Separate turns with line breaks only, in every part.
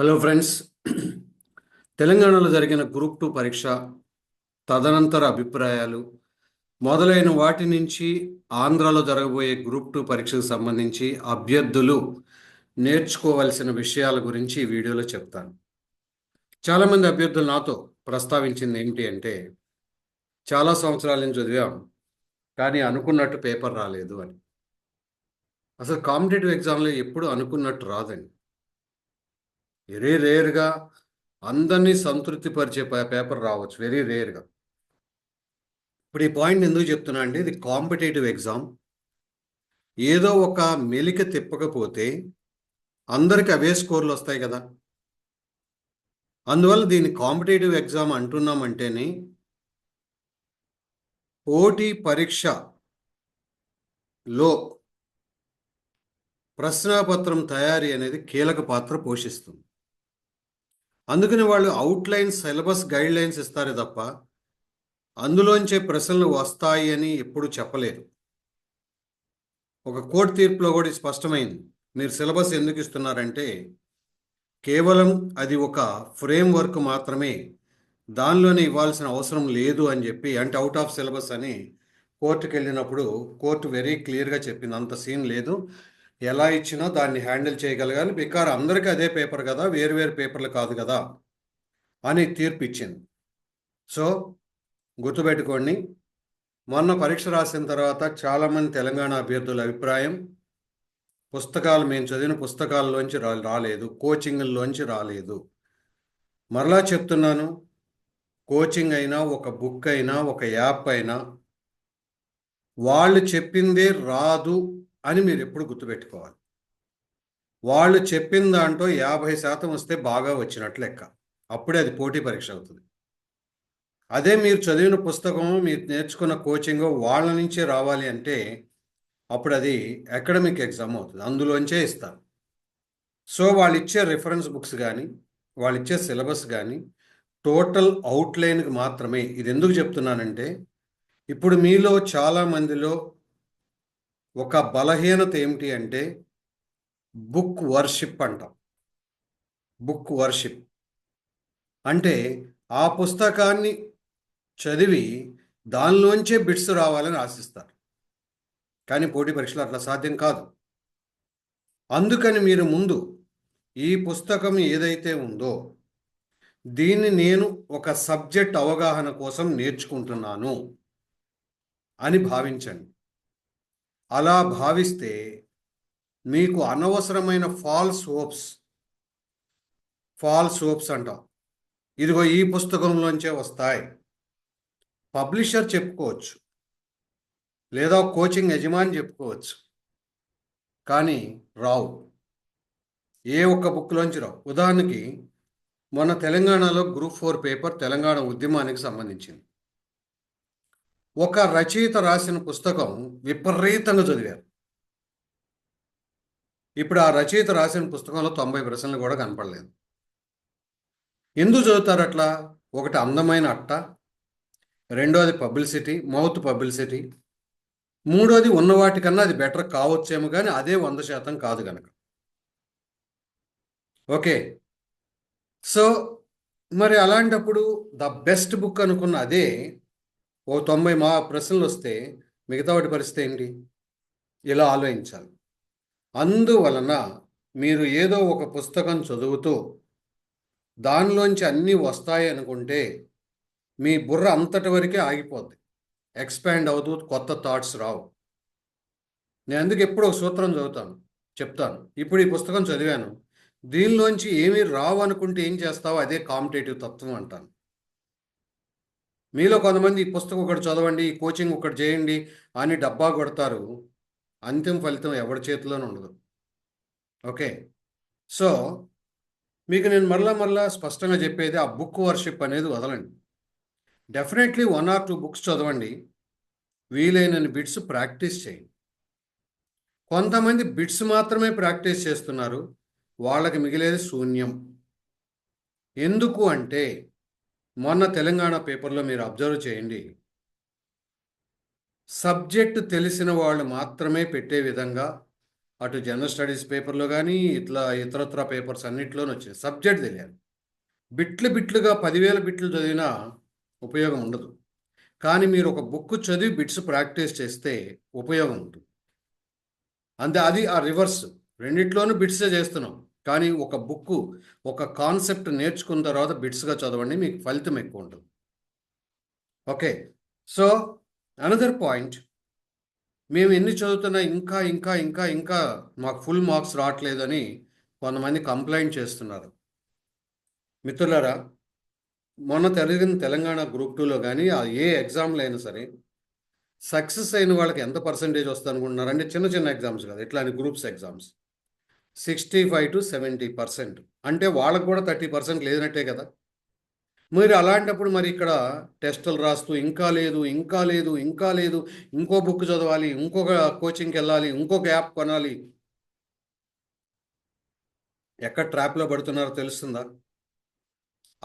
Hello friends తెలంగాణలో జరిగిన group two పరీక్ష తదనంతర అభిప్రాయాలు మొదలైన వాటి నుంచి ఆంధ్రాలో జరగబోయే గ్రూప్ టూ పరీక్షకు సంబంధించి అభ్యర్థులు నేర్చుకోవలసిన విషయాల గురించి ఈ వీడియోలో చెప్తాను. చాలామంది అభ్యర్థులు నాతో ప్రస్తావించింది ఏంటి అంటే చాలా సంవత్సరాల నుంచి చదివాం కానీ అనుకున్నట్టు పేపర్ రాలేదు అని. అసలు కాంపిటేటివ్ ఎగ్జామ్లో ఎప్పుడు అనుకున్నట్టు రాదండి. వెరీ రేర్గా అందరినీ సంతృప్తిపరిచే పరిచే పేపర్ రావచ్చు. వెరీ రేర్గా ఇప్పుడు ఈ పాయింట్ ఎందుకు చెప్తున్నా అంటే ఇది కాంపిటేటివ్ ఎగ్జామ్ ఏదో ఒక మెలిక తిప్పకపోతే అందరికి అవే స్కోర్లు వస్తాయి కదా. అందువల్ల దీన్ని కాంపిటేటివ్ ఎగ్జామ్ అంటున్నామంటేనే పోటీ పరీక్షలో ప్రశ్నాపత్రం తయారీ అనేది కీలక పాత్ర పోషిస్తుంది. అందుకని వాళ్ళు అవుట్లైన్ సిలబస్ గైడ్ లైన్స్ ఇస్తారే తప్ప అందులోంచే ప్రశ్నలు వస్తాయి అని ఎప్పుడు చెప్పలేరు ఒక కోర్టు తీర్పులో కూడా స్పష్టమైంది. మీరు సిలబస్ ఎందుకు ఇస్తున్నారంటే కేవలం అది ఒక ఫ్రేమ్ వర్క్ మాత్రమే దానిలోనే ఇవ్వాల్సిన అవసరం లేదు అని చెప్పి అంటే అవుట్ ఆఫ్ సిలబస్ అని కోర్టుకు వెళ్ళినప్పుడు కోర్టు వెరీ క్లియర్గా చెప్పింది. అంత సీన్ లేదు. ఎలా ఇచ్చినా దాన్ని హ్యాండిల్ చేయగలగాలి బికార్ అందరికీ అదే పేపర్ కదా వేరు వేరు పేపర్లు కాదు కదా అని తీర్పు ఇచ్చింది. సో గుర్తుపెట్టుకోండి మొన్న పరీక్ష రాసిన తర్వాత చాలామంది తెలంగాణ అభ్యర్థుల అభిప్రాయం పుస్తకాలు మేము చదివిన పుస్తకాల్లోంచి రా రాలేదు కోచింగ్లోంచి రాలేదు. మరలా చెప్తున్నాను కోచింగ్ అయినా ఒక బుక్ అయినా ఒక యాప్ అయినా వాళ్ళు చెప్పిందే రాదు అని మీరు ఎప్పుడు గుర్తుపెట్టుకోవాలి. వాళ్ళు చెప్పిన దాంట్లో యాభై శాతం వస్తే బాగా వచ్చినట్లు లెక్క. అప్పుడే అది పోటీ పరీక్ష అవుతుంది. అదే మీరు చదివిన పుస్తకం మీరు నేర్చుకున్న కోచింగ్ వాళ్ళ నుంచే రావాలి అంటే అప్పుడు అది అకాడమిక్ ఎగ్జామ్ అవుతుంది. అందులోంచే ఇస్తారు. సో వాళ్ళు ఇచ్చే రిఫరెన్స్ బుక్స్ కానీ వాళ్ళు ఇచ్చే సిలబస్ కానీ టోటల్ అవుట్లైన్కి మాత్రమే. ఇది ఎందుకు చెప్తున్నానంటే ఇప్పుడు మీలో చాలా మందిలో ఒక బలహీనత ఏమిటి అంటే బుక్ వర్షిప్ అంటాం. బుక్ వర్షిప్ అంటే ఆ పుస్తకాన్ని చదివి దానిలోంచే బిట్స్ రావాలని ఆశిస్తారు. కానీ పోటీ పరీక్షలు అట్లా సాధ్యం కాదు. అందుకని మీరు ముందు ఈ పుస్తకం ఏదైతే ఉందో దీన్ని నేను ఒక సబ్జెక్ట్ అవగాహన కోసం నేర్చుకుంటున్నాను అని భావించండి. అలా భావిస్తే మీకు అనవసరమైన ఫాల్స్ హోప్స్ ఫాల్స్ హోప్స్ అంటాం. ఇదిగో ఈ పుస్తకంలోంచే వస్తాయి. పబ్లిషర్ చెప్పుకోవచ్చు. లేదా కోచింగ్ యజమాని చెప్పుకోవచ్చు. కానీ రావు. ఏ ఒక్క బుక్లోంచి రావు. ఉదాహరణకి మొన్న తెలంగాణలో గ్రూప్ ఫోర్ పేపర్ తెలంగాణ ఉద్యమానికి సంబంధించింది. ఒక రచయిత రాసిన పుస్తకం విపరీతంగా చదివారు. ఇప్పుడు ఆ రచయిత రాసిన పుస్తకంలో తొంభై ప్రశ్నలు కూడా కనపడలేదు. ఎందుకు చదువుతారు అట్లా? ఒకటి అందమైన అట్ట రెండోది పబ్లిసిటీ మౌత్ పబ్లిసిటీ మూడోది ఉన్న వాటికన్నా అది బెటర్ కావచ్చేమో కానీ అదే వంద శాతం కాదు కనుక ఓకే. సో మరి అలాంటప్పుడు ద బెస్ట్ బుక్ అనుకున్న అదే ఓ తొంభై మా ప్రశ్నలు వస్తే మిగతా వాటి పరిస్థితి ఏంటి? ఇలా ఆలోచించాలి. అందువలన మీరు ఏదో ఒక పుస్తకం చదువుతూ దానిలోంచి అన్నీ వస్తాయి అనుకుంటే మీ బుర్ర అంతటి వరకే ఆగిపోద్ది. ఎక్స్పాండ్ అవుతూ కొత్త థాట్స్ రావు. నేను అందుకు ఎప్పుడు ఒక సూత్రం చదువుతాను చెప్తాను. ఇప్పుడు ఈ పుస్తకం చదివాను. దీనిలోంచి ఏమీ రావు అనుకుంటే ఏం చేస్తావో? అదే కాంపిటేటివ్ తత్వం అంటాను. మీలో కొంతమంది ఈ పుస్తకం ఒకటి చదవండి కోచింగ్ ఒకటి చేయండి అని డబ్బా కొడతారు. అంతిమ ఫలితం ఎవరి చేతిలోనే ఉండదు. ఓకే? సో మీకు నేను మరలా మరలా స్పష్టంగా చెప్పేది ఆ బుక్ వర్షిప్ అనేది వదలండి. Definitely one or two books చదవండి. వీలైనన్ని బిట్స్ ప్రాక్టీస్ చేయండి. కొంతమంది బిట్స్ మాత్రమే ప్రాక్టీస్ చేస్తున్నారు. వాళ్ళకి మిగిలేది శూన్యం. ఎందుకు అంటే మొన్న తెలంగాణ పేపర్లో మీరు అబ్జర్వ్ చేయండి. సబ్జెక్ట్ తెలిసిన వాళ్ళు మాత్రమే పెట్టే విధంగా అటు జనరల్ స్టడీస్ పేపర్లో కానీ ఇట్లా ఇతరత్ర పేపర్స్ అన్నింటిలోనూ వచ్చింది సబ్జెక్ట్ తెలియాలి. బిట్లు బిట్లుగా పదివేల బిట్లు చదివినా ఉపయోగం ఉండదు. కానీ మీరు ఒక బుక్ చదివి బిట్స్ ప్రాక్టీస్ చేస్తే ఉపయోగం ఉంటుంది. అంతే అది ఆ రివర్స్. రెండిట్లోనూ బిట్సే చేస్తున్నాం. కానీ ఒక బుక్ ఒక కాన్సెప్ట్ నేర్చుకున్న తర్వాత బిట్స్గా చదవండి మీకు ఫలితం ఎక్కువ ఉంటుంది. ఓకే. సో అనదర్ పాయింట్ మేము ఎన్ని చదువుతున్నా ఇంకా ఇంకా ఇంకా ఇంకా మాకు ఫుల్ మార్క్స్ రావట్లేదని కొంతమంది కంప్లైంట్ చేస్తున్నారు. మిత్రులరా మొన్న తెలిగిన తెలంగాణ గ్రూప్ టూలో కానీ ఆ ఏ ఎగ్జామ్లో అయినా సరే సక్సెస్ అయిన వాళ్ళకి ఎంత పర్సంటేజ్ వస్తుంది అనుకుంటున్నారంటే చిన్న చిన్న ఎగ్జామ్స్ కదా ఇట్లాంటి groups exams. Sixty five to seventy percent. అంటే వాళ్ళకు కూడా థర్టీ పర్సెంట్ లేనట్టే కదా. మీరు అలాంటప్పుడు మరి ఇక్కడ టెస్టులు రాస్తూ ఇంకా లేదు ఇంకా లేదు ఇంకా లేదు ఇంకో బుక్ చదవాలి ఇంకొక కోచింగ్కి వెళ్ళాలి ఇంకొక యాప్ కొనాలి. ఎక్కడ ట్రాప్లో పడుతున్నారో తెలుస్తుందా?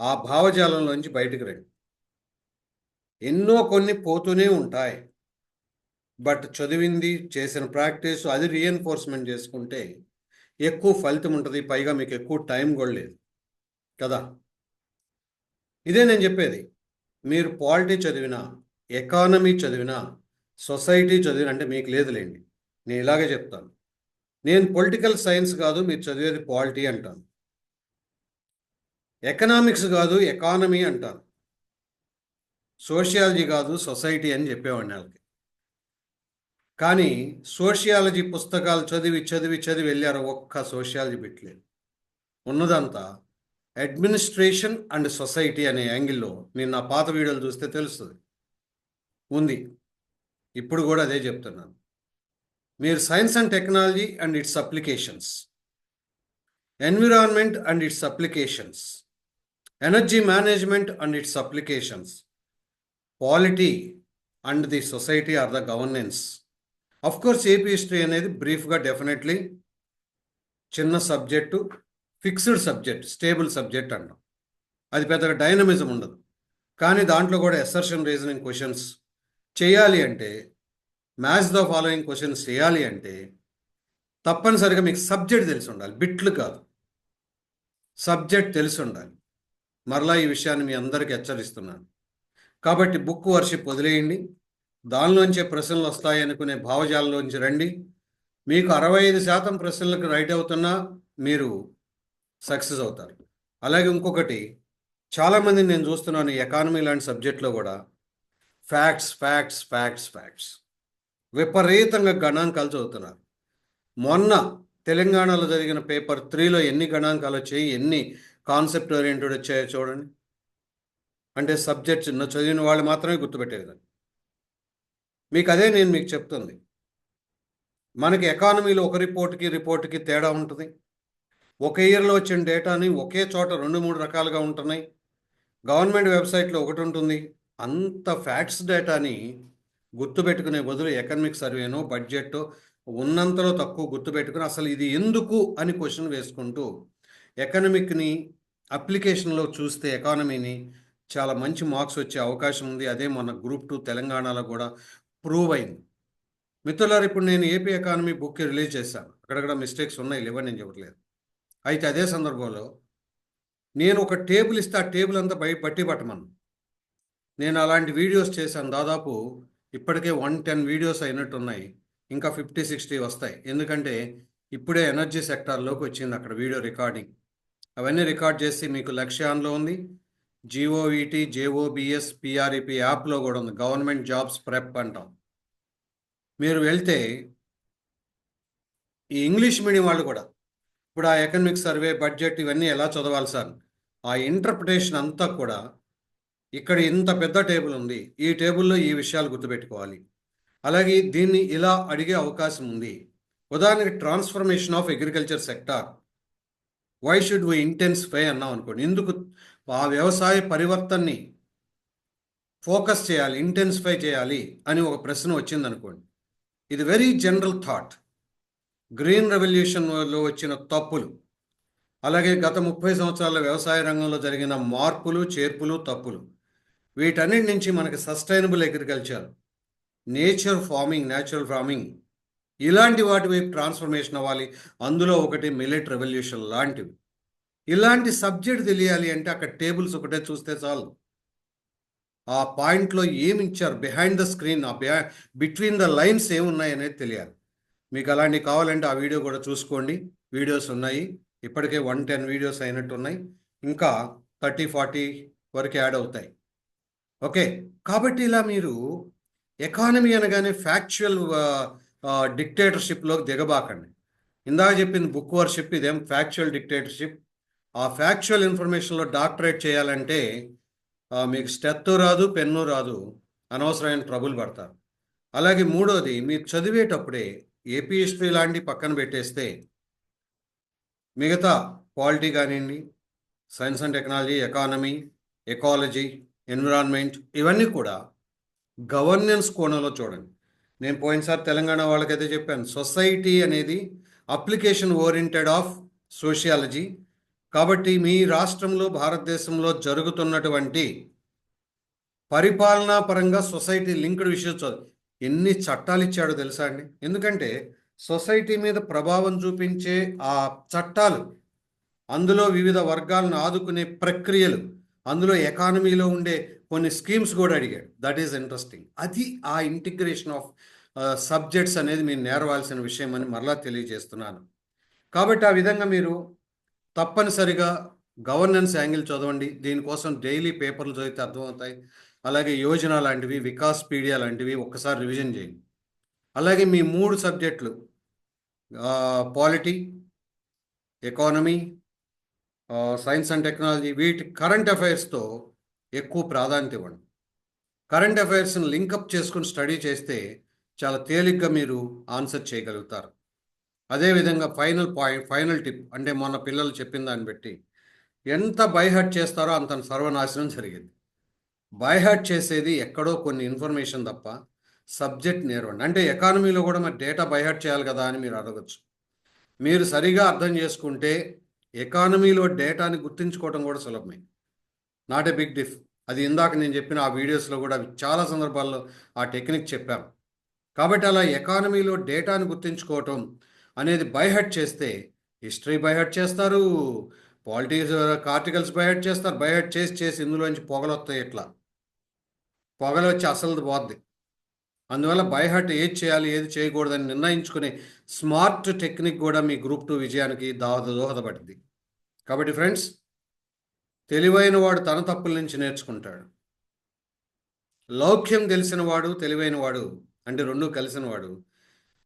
ఆ భావజాలంలోంచి బయటకు రండి. ఎన్నో కొన్ని పోతూనే ఉంటాయి. బట్ చదివింది చేసిన ప్రాక్టీస్ అది రీఎన్ఫోర్స్మెంట్ చేసుకుంటే ఎక్కువ ఫలితం ఉంటుంది పైగా మీకు ఎక్కువ టైం కూడా లేదు. కదా? ఇదే నేను చెప్పేది. మీరు పాలిటీ చదివినా ఎకానమీ చదివినా సొసైటీ చదివిన అంటే మీకు లేదులేండి నేను ఇలాగే చెప్తాను. నేను పొలిటికల్ సైన్స్ కాదు మీరు చదివేది పాలిటీ అంటాను. ఎకనామిక్స్ కాదు ఎకానమీ అంటాను. సోషియాలజీ కాదు సొసైటీ అని చెప్పేవాడిని వాళ్ళకి. కానీ సోషియాలజీ పుస్తకాలు చదివి చదివి చదివి వెళ్ళారు. ఒక్క సోషియాలజీ పెట్టలేదు. ఉన్నదంతా అడ్మినిస్ట్రేషన్ అండ్ సొసైటీ అనే యాంగిల్లో నేను నా పాత వీడియోలు చూస్తే తెలుస్తుంది. ఉంది. ఇప్పుడు కూడా అదే చెప్తున్నాను. మీరు science and technology and its applications environment and its applications energy management and its applications polity and the society or the governance. Of course AP history అనేది బ్రీఫ్గా డెఫినెట్లీ చిన్న subject fixed subject stable subject అంటాం. అది పెద్దగా dynamism ఉండదు. కానీ దాంట్లో కూడా ఎసర్షన్ రీజనింగ్ క్వశ్చన్స్ చేయాలి అంటే మ్యాథ్స్ ద ఫాలోయింగ్ క్వశ్చన్స్ చేయాలి అంటే తప్పనిసరిగా మీకు సబ్జెక్ట్ తెలిసి ఉండాలి. బిట్లు కాదు. సబ్జెక్ట్ తెలిసి ఉండాలి. మరలా ఈ విషయాన్ని మీ అందరికీ హెచ్చరిస్తున్నాను. కాబట్టి బుక్ వర్షిప్ వదిలేయండి. దానిలోంచే ప్రశ్నలు వస్తాయి అనుకునే భావజాలంలోంచి రండి. మీకు అరవై ఐదు శాతం ప్రశ్నలకు రైట్ అవుతున్నా మీరు సక్సెస్ అవుతారు. అలాగే ఇంకొకటి చాలామంది నేను చూస్తున్నాను ఎకానమీ లాంటి సబ్జెక్ట్లో కూడా. Facts facts facts facts. విపరీతంగా గణాంకాలు చదువుతున్నారు. మొన్న తెలంగాణలో జరిగిన పేపర్ త్రీలో ఎన్ని గణాంకాలు వచ్చాయి ఎన్ని కాన్సెప్ట్ ఓరియంటెడ్ వచ్చాయో చూడండి. అంటే సబ్జెక్ట్ చిన్న చదివిన వాళ్ళు మాత్రమే గుర్తుపెట్టేది. మీకు అదే నేను మీకు చెప్తుంది. మనకి ఎకానమీలో ఒక రిపోర్ట్కి రిపోర్ట్కి తేడా ఉంటుంది. ఒక ఇయర్లో వచ్చిన డేటాని ఒకే చోట రెండు మూడు రకాలుగా ఉంటున్నాయి. గవర్నమెంట్ వెబ్సైట్లో ఒకటి ఉంటుంది. అంత ఫ్యాక్ట్స్ డేటాని గుర్తుపెట్టుకునే బదులు ఎకనమిక్ సర్వేనో బడ్జెట్ ఉన్నంతలో తక్కువ గుర్తుపెట్టుకుని అసలు ఇది ఎందుకు అని క్వశ్చన్ వేసుకుంటూ ఎకనమిక్ని అప్లికేషన్లో చూస్తే ఎకానమీని చాలా మంచి మార్క్స్ వచ్చే అవకాశం ఉంది. అదే మన గ్రూప్ టూ తెలంగాణలో కూడా ప్రూవ్ అయింది. మిత్రులారు ఇప్పుడు నేను ఏపీ ఎకానమీ బుక్ రిలీజ్ చేశాను. అక్కడక్కడ మిస్టేక్స్ ఉన్నాయి లేవని నేను చెప్పట్లేదు. అయితే అదే సందర్భంలో నేను ఒక టేబుల్ ఇస్తే ఆ టేబుల్ అంతా బయట పట్టి పట్టమను. నేను అలాంటి వీడియోస్ చేశాను. దాదాపు ఇప్పటికే వన్ టెన్ వీడియోస్ అయినట్టున్నాయి. ఇంకా ఫిఫ్టీ సిక్స్టీ వస్తాయి. ఎందుకంటే ఇప్పుడే ఎనర్జీ సెక్టార్లోకి వచ్చింది అక్కడ వీడియో రికార్డింగ్ అవన్నీ రికార్డ్ చేసి మీకు లక్ష్యాన్లో ఉంది. జీఓవిటి జేఓబిఎస్ పిఆర్ఈపి యాప్లో కూడా ఉంది. గవర్నమెంట్ జాబ్స్ ప్రెప్ అంటాం. మీరు వెళ్తే ఈ ఇంగ్లీష్ మీడియం వాళ్ళు కూడా ఇప్పుడు ఆ ఎకనమిక్ సర్వే బడ్జెట్ ఇవన్నీ ఎలా చదవాలి సార్? ఆ ఇంటర్ప్రిటేషన్ అంతా కూడా ఇక్కడ ఇంత పెద్ద టేబుల్ ఉంది ఈ టేబుల్లో ఈ విషయాలు గుర్తుపెట్టుకోవాలి. అలాగే దీన్ని ఇలా అడిగే అవకాశం ఉంది. ఉదాహరణకి transformation of agriculture sector. Why should we intensify అన్నాం అనుకోండి. ఎందుకు ఆ వ్యవసాయ పరివర్తనని ఫోకస్ చేయాలి ఇంటెన్సిఫై చేయాలి అని ఒక ప్రశ్న వచ్చింది అనుకోండి ఇది వెరీ జనరల్ థాట్ గ్రీన్ రెవల్యూషన్లో వచ్చిన తప్పులు అలాగే గత ముప్పై సంవత్సరాల వ్యవసాయ రంగంలో జరిగిన మార్పులు చేర్పులు తప్పులు వీటన్నిటి నుంచి మనకి sustainable agriculture nature farming natural farming ఇలాంటి వాటి వైపు ట్రాన్స్ఫర్మేషన్ అవ్వాలి. అందులో ఒకటి మిలిట్ రెవల్యూషన్ లాంటివి. ఇలాంటి సబ్జెక్ట్ తెలియాలి అంటే అక్కడ టేబుల్స్ ఒకటే చూస్తే చాలు. ఆ పాయింట్లో ఏమి ఇచ్చారు? బిహైండ్ ద స్క్రీన్ ఆ బిహై బిట్వీన్ ద లైన్స్ ఏమున్నాయి అనేది తెలియాలి. మీకు అలాంటివి కావాలంటే ఆ వీడియో కూడా చూసుకోండి. వీడియోస్ ఉన్నాయి. ఇప్పటికే వన్ టెన్ వీడియోస్ అయినట్టు ఉన్నాయి. ఇంకా థర్టీ ఫార్టీ వరకు యాడ్ అవుతాయి. ఓకే కాబట్టి ఇలా మీరు ఎకానమీ అనగానే ఫ్యాక్చువల్ డిక్టేటర్షిప్లోకి దిగబాకండి. ఇందాక చెప్పింది బుక్ వర్షిప్ ఇదేం ఫ్యాక్చువల్ డిక్టేటర్షిప్ ఆ ఫ్యాక్చువల్ ఇన్ఫర్మేషన్లో డాక్టరేట్ చేయాలంటే మీకు స్టెత్తు రాదు పెన్ను రాదు అనవసరమైన ట్రబుల్ పడతారు. అలాగే మూడోది మీరు చదివేటప్పుడే ఏపీ హిస్టరీ లాంటి పక్కన పెట్టేస్తే మిగతా పాలిటీ కానివ్వండి science and technology economy ecology environment ఇవన్నీ కూడా గవర్నెన్స్ కోణంలో చూడండి. నేను పోయినసారి తెలంగాణ వాళ్ళకైతే చెప్పాను సొసైటీ అనేది అప్లికేషన్ ఓరియంటెడ్ ఆఫ్ సోషియాలజీ కాబట్టి మీ రాష్ట్రంలో భారతదేశంలో జరుగుతున్నటువంటి పరిపాలనా పరంగా సొసైటీ లింక్డ్ విషయం ఎన్ని చట్టాలు ఇచ్చాడో తెలుసా అండి? ఎందుకంటే సొసైటీ మీద ప్రభావం చూపించే ఆ చట్టాలు అందులో వివిధ వర్గాలను ఆదుకునే ప్రక్రియలు అందులో ఎకానమీలో ఉండే కొన్ని స్కీమ్స్ కూడా అడిగాడు. దట్ ఈస్ ఇంట్రెస్టింగ్ అది ఆ ఇంటిగ్రేషన్ ఆఫ్ సబ్జెక్ట్స్ అనేది మీరు నేర్వాల్సిన విషయం అని మరలా తెలియజేస్తున్నాను. కాబట్టి ఆ విధంగా మీరు తప్పనిసరిగా గవర్నెన్స్ యాంగిల్ చదవండి. దీనికోసం డైలీ పేపర్లు చదివితే అర్థమవుతాయి. అలాగే యోజన లాంటివి వికాస్ పీడియా లాంటివి ఒక్కసారి రివిజన్ చేయండి. అలాగే మీ మూడు సబ్జెక్టులు polity economy science and technology వీటి కరెంట్ అఫైర్స్తో ఎక్కువ ప్రాధాన్యత ఇవ్వండి. కరెంట్ అఫైర్స్ని లింకప్ చేసుకుని స్టడీ చేస్తే చాలా తేలిగ్గా మీరు ఆన్సర్ చేయగలుగుతారు. అదేవిధంగా ఫైనల్ పాయింట్ ఫైనల్ టిప్ అంటే మొన్న పిల్లలు చెప్పిన దాన్ని బట్టి ఎంత బైహర్ట్ చేస్తారో అంత సర్వనాశనం జరిగింది. బైహర్ట్ చేసేది ఎక్కడో కొన్ని ఇన్ఫర్మేషన్ తప్ప సబ్జెక్ట్ నేర్వండి. అంటే ఎకానమీలో కూడా మరి డేటా బైహర్ట్ చేయాలి కదా అని మీరు అడగచ్చు. మీరు సరిగా అర్థం చేసుకుంటే ఎకానమీలో డేటాని గుర్తించుకోవడం కూడా సులభమే. Not a big diff. అది ఇందాక నేను చెప్పిన ఆ వీడియోస్లో కూడా చాలా సందర్భాల్లో ఆ టెక్నిక్ చెప్పాం. కాబట్టి అలా ఎకానమీలో డేటాను గుర్తించుకోవటం అనేది బైహెడ్ చేస్తే హిస్టరీ బైహెడ్ చేస్తారు పాలిటిక్స్ ఆర్టికల్స్ బైహెడ్ చేస్తారు బైహెడ్ చేసి చేసి ఇందులోంచి పొగలు వస్తాయి ఇట్లా పొగలు వచ్చి అసలు పోద్ది. అందువల్ల బైహర్ట్ ఏది చేయాలి ఏది చేయకూడదని నిర్ణయించుకునే స్మార్ట్ టెక్నిక్ కూడా మీ గ్రూప్ టూ విజయానికి దాహద దోహదపడింది. కాబట్టి ఫ్రెండ్స్ తెలివైన వాడు తన తప్పుల నుంచి నేర్చుకుంటాడు. లౌక్యం తెలిసిన వాడు తెలివైన వాడు అంటే రెండు కలిసిన వాడు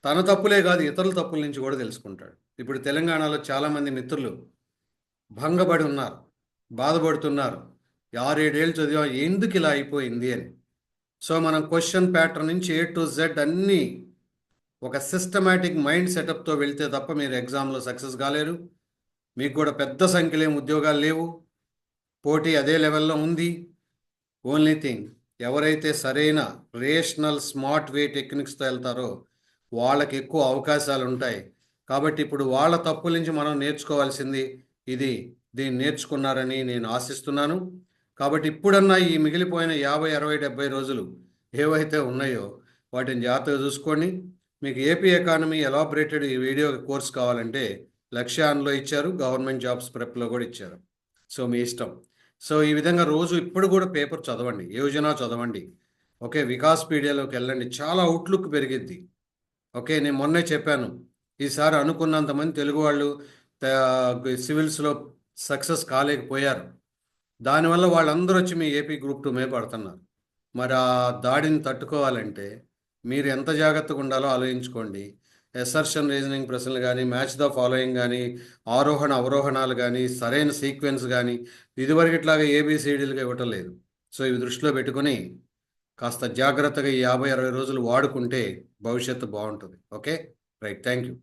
తన తప్పులే కాదు ఇతరుల తప్పుల నుంచి కూడా తెలుసుకుంటాడు. ఇప్పుడు తెలంగాణలో చాలామంది మిత్రులు భంగపడి ఉన్నారు బాధపడుతున్నారు. ఆరేడేళ్ళు చదివా ఎందుకు ఇలా అయిపోయింది అని. సో మనం క్వశ్చన్ ప్యాటర్న్ నుంచి ఏ టు జెడ్ అన్నీ ఒక సిస్టమేటిక్ మైండ్ సెటప్తో వెళ్తే తప్ప మీరు ఎగ్జామ్లో సక్సెస్ కాలేరు. మీకు కూడా పెద్ద సంఖ్యలో ఏం ఉద్యోగాలు లేవు. పోటీ అదే లెవెల్లో ఉంది. ఓన్లీ థింగ్ ఎవరైతే సరైన రేషనల్ స్మార్ట్ వే టెక్నిక్స్తో వెళ్తారో వాళ్ళకి ఎక్కువ అవకాశాలు ఉంటాయి కాబట్టి ఇప్పుడు వాళ్ళ తప్పుల నుంచి మనం నేర్చుకోవాల్సింది ఇది. దీన్ని నేర్చుకున్నారని నేను ఆశిస్తున్నాను. కాబట్టి ఇప్పుడన్నా ఈ మిగిలిపోయిన యాభై అరవై డెబ్బై రోజులు ఏవైతే ఉన్నాయో వాటిని జాగ్రత్తగా చూసుకోండి. మీకు ఏపీ ఎకానమీ ఎలాబరేటెడ్ ఈ వీడియో కోర్స్ కావాలంటే లక్ష్యాన్లో ఇచ్చారు. గవర్నమెంట్ జాబ్స్ ప్రెప్లో కూడా ఇచ్చారు. సో మీ ఇష్టం. సో ఈ విధంగా రోజు ఇప్పుడు కూడా పేపర్ చదవండి. యోజన చదవండి. ఓకే? వికాస్ పీడియాలోకి వెళ్ళండి. చాలా అవుట్లుక్ పెరిగిద్ది. ఓకే నేను మొన్నే చెప్పాను. ఈసారి అనుకున్నంత మంది తెలుగు వాళ్ళు సివిల్స్లో సక్సెస్ కాలేకపోయారు. దానివల్ల వాళ్ళందరూ వచ్చి మీ ఏపీ గ్రూప్ టూ మీద పడుతున్నారు. మరి ఆ దాడిని తట్టుకోవాలంటే మీరు ఎంత జాగ్రత్తగా ఉండాలో ఆలోచించుకోండి. ఎసర్షన్ రీజనింగ్ ప్రశ్నలు కానీ మ్యాచ్ ద ఫాలోయింగ్ కానీ ఆరోహణ అవరోహణాలు కానీ సరైన సీక్వెన్స్ కానీ ఇదివరకు ఇట్లాగా ఏబిసిడీలుగా ఇవ్వటం లేదు. సో ఇవి దృష్టిలో పెట్టుకొని కాస్త జాగ్రత్తగా ఈ యాభై అరవై రోజులు వాడుకుంటే భవిష్యత్తు బాగుంటుంది. ఓకే? రైట్. Thank you